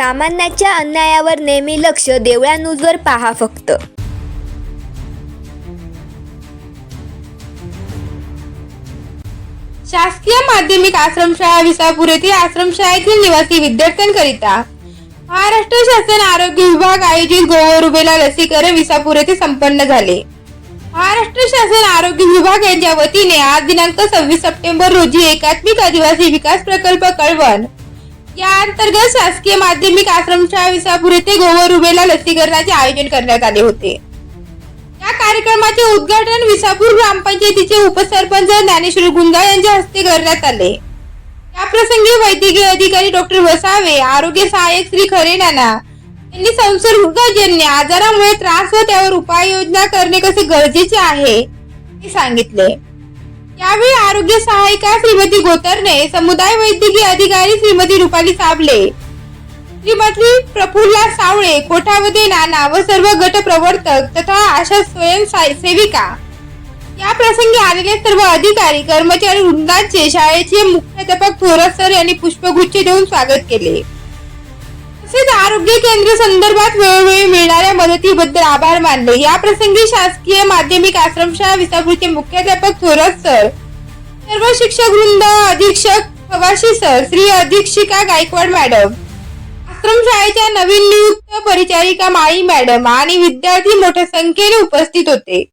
सामान्याच्या अन्यायावर नेहमी लक्ष देवळा न्यूजवर पहा फक्त. शासकीय माध्यमिक आश्रमशाळा विसापूर येथील आश्रमशाळेतील निवासी विद्यार्थ्यांकरिता. महाराष्ट्र शासन आरोग्य विभाग आयोजित गोवर रुबेला लसीकरण विसापूर येथे संपन्न झाले. महाराष्ट्र शासन आरोग्य विभाग यांच्या वतीने आज दिनांक सव्वीस सप्टेंबर रोजी एकात्मिक आदिवासी विकास प्रकल्प कळवण या अंतर्गत शासकीय माध्यमिक आश्रमशाळा विसापूर येथे गोवर रुबेला लसीकरणाचे आयोजन करण्यात आले होते. या कार्यक्रमाचे उद्घाटन विसापूर ग्रामपंचायतीचे उपसरपंच ज्ञानेश्वर गुंजाळ यांच्या हस्ते करण्यात आले. या प्रसंगी वैद्यकीय अधिकारी डॉक्टर वसावे आरोग्य सहाय्यक श्री खरे नाना यांनी संसर्गजन्य आजारामुळे त्रास व त्यावर उपाययोजना करणे कसे गरजेचे आहे हे सांगितले. यावेळी आरोग्य सहायिका श्रीमती गोतरने समुदाय वैद्यकीय अधिकारी श्रीमती रुपाली साबले श्रीमती प्रफुल्ला सावळे कोठावदे नाना व सर्व गट प्रवर्तक तथा आशा स्वयं सेविका. या प्रसंगी आलेले सर्व अधिकारी कर्मचारी वृंदाचे शाळेचे मुख्याध्यापक थोरात सर यांनी पुष्पगुच्छ देऊन स्वागत केले. आरोग्य केंद्र संदर्भात वेळोवेळी मिळणाऱ्या मदतीबद्दल आभार मानले. या प्रसंगी शासकीय माध्यमिक आश्रमशाळा विसापूरचे मुख्याध्यापक थोरात सर सर्व शिक्षक वृंद अधीक्षक प्रवासी सर श्री अधीक्षिका गायकवाड मॅडम आश्रमशाळेच्या नवीन नियुक्त परिचारिका माळी मॅडम आणि विद्यार्थी मोठ्या संख्येने उपस्थित होते.